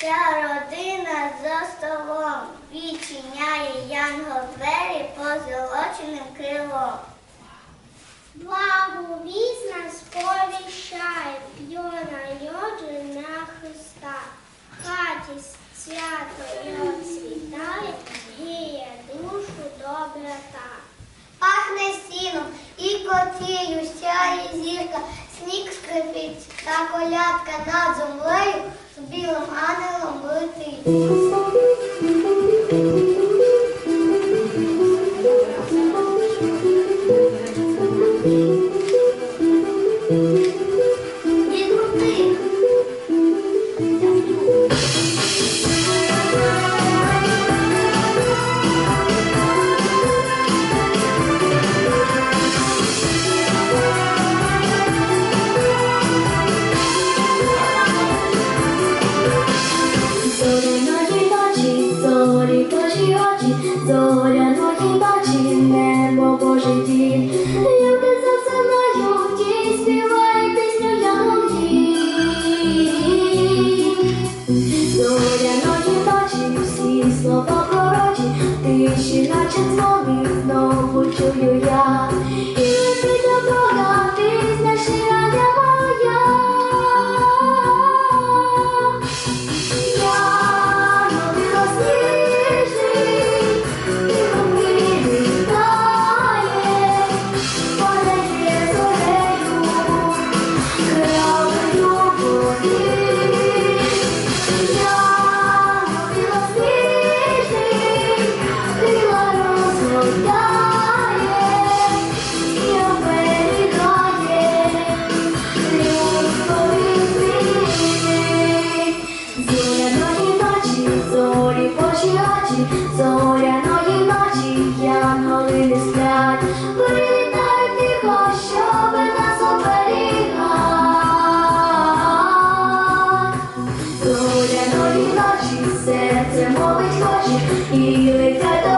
Вся родина за столом відчиняє янгол двері позолоченим крилом. Благовість нас сповіщає, б'є народження Христа. Хаті свято його світає, гріє душу доброта. Пахне сіном і котію сяє зірка, сніг скрипить, та колядка над землею Thank you. Зоряної ночі, небо Божий дім. Люди засинають і співають пісню янголів. Зоряної ночі, всі слова пророчі, тиші, наче дзвони, зоряної ночі, янголи не сплять, прилітають тихо, щоб нас оберігать. Зоряної ночі серце мовить хоче і летять.